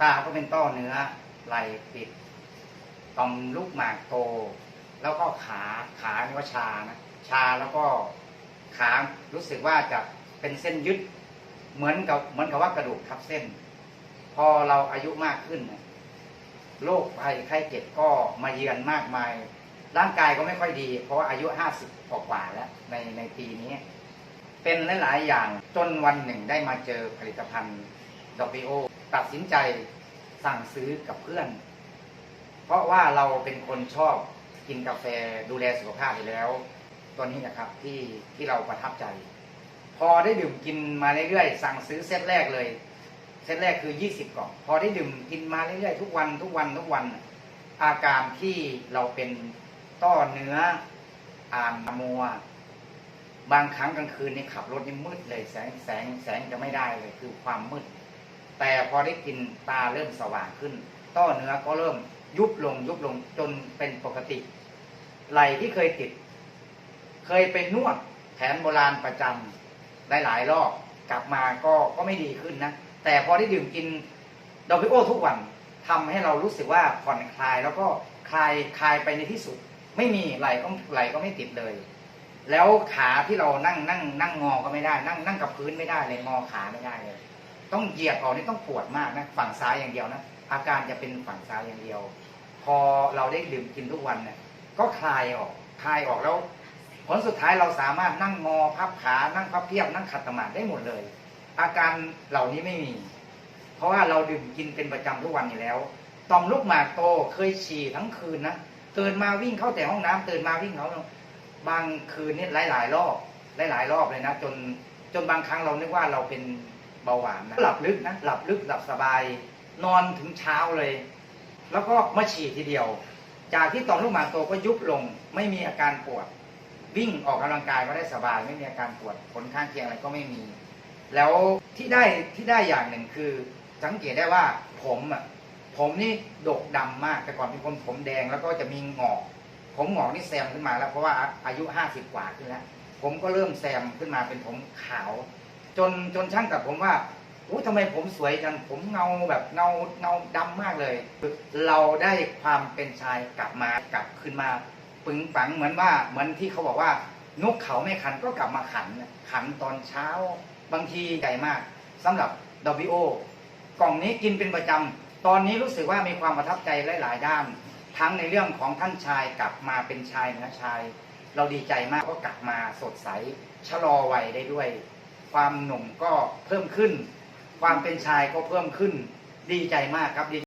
ตาก็เป็นต้อเนื้อไหลปิดต่อมลูกหมากโต แล้วก็ขาขาเนี่ก็ชานะชาแล้วก็ขารู้สึกว่าจะเป็นเส้นยึดเหมือนกับเหมือนกับว่ากระดูกทับเส้น พอเราอายุมากขึ้นโรคภัยไข้เจ็บก็มาเยือนมากมาย ร่างกายก็ไม่ค่อยดี เพราะว่าอายุห้าสิบกว่าแล้วในในปีนี้ เป็นหลาย ๆ อย่างจนวันหนึ่งได้มาเจอผลิตภัณฑ์ดอปิโอ ตัดสินใจสั่งซื้อกับเพื่อน เพราะว่าเราเป็นคนชอบกินกาแฟดูแลสุขภาพอยู่แล้ว ตัวนี้นะครับที่ที่เราประทับใจ พอได้ดื่มกินมาเรื่อยๆสั่งซื้อเซตแรกเลย เซตแรกคือ 20กล่องพอได้ดื่มกินมาเรื่อยๆทุกวันทุกวันทุกวัน อาการที่เราเป็นต้อเนื้ออ่านมัวบางครั้งกลางคืนนี่ขับรถนี่มืดเลย แสงแสงแสงจะไม่ได้เลยคือความมืด แต่พอได้กินตาเริ่มสว่างขึ้น ต้อเนื้อก็เริ่มยุบลงยุบลงจนเป็นปกติ ไหลที่เคยติด เคยไปนวดแผนโบราณประจำหลายๆรอบกลับมาก็ก็ไม่ดีขึ้นนะ แต่พอได้ดื่มกินดอปิโอทุกวันทำให้เรารู้สึกว่าผ่อนคลายแล้วก็คลายคลายไปในที่สุด ไม่มีไหลก็ไหลก็ไม่ติดเลย แล้วขาที่เรานั่งนั่งนั่งงอก็ไม่ได้ นั่งนั่งกับพื้นไม่ได้เลยงอขาไม่ได้เลย ต้องเหยียดออกนี่ต้องปวดมากนะฝั่งซ้ายอย่างเดียวนะอาการจะเป็นฝั่งซ้ายอย่างเดียว พอเราได้ดื่มกินทุกวันเนี่ยก็คลายออกคลายออกแล้ว ผลสุดท้ายเราสามารถนั่งงอพับขานั่งพับเพียบนั่งขัดสมาธิได้หมดเลย อาการเหล่านี้ไม่มี เพราะว่าเราดื่มกินเป็นประจำทุกวันอยู่แล้วตอมลูกหมากโตเคยฉี่ทั้งคืนนะตื่นมาวิ่งเข้าแต่ห้องน้ำตื่นมาวิ่งเขาบางคืนนี่หลายๆรอบหลายๆรอบเลยนะจนจนบางครั้งเรานึกว่าเราเป็น เบาหวานนะหลับลึกนะหลับลึกหลับสบาย นอนถึงเช้าเลย แล้วก็มาฉี่ทีเดียว จากที่ต่อมลูกหมากโตก็ยุบลง ไม่มีอาการปวด วิ่งออกกำลังกายก็ได้สบาย ไม่มีอาการปวดผลข้างเคียงอะไรก็ไม่มี แล้วที่ได้ที่ได้อย่างหนึ่งคือ สังเกตได้ว่าผมอะผมนี่โดกดำมากแต่ก่อนเป็นคนผมแดงแล้วก็จะมีหงอกผมหงอกนี่แซมขึ้นมาแล้วเพราะว่าอายุห้าสิบกว่าขึ้นแล้ว ผมก็เริ่มแซมขึ้นมาเป็นผมขาว จนจนช่างกับผมว่าอู้ทำไมผมสวยจังผมเงาแบบเงาเงาดำมากเลย เราได้ความเป็นชายกลับมากลับขึ้นมาปึงปังเหมือนว่าเหมือนที่เขาบอกว่านกเขาไม่ขันก็กลับมาขันขันตอนเช้า บางทีใหญ่มากสำหรับดอบิโอกล่องนี้กินเป็นประจำตอนนี้รู้สึกว่ามีความประทับใจหลาย ๆ ด้าน ทั้งในเรื่องของท่านชายกลับมาเป็นชายเหนือชาย เราดีใจมากก็กลับมาสดใสชะลอวัยได้ด้วย ความหนุ่มก็เพิ่มขึ้น ความเป็นชายก็เพิ่มขึ้น ดีใจมากครับดี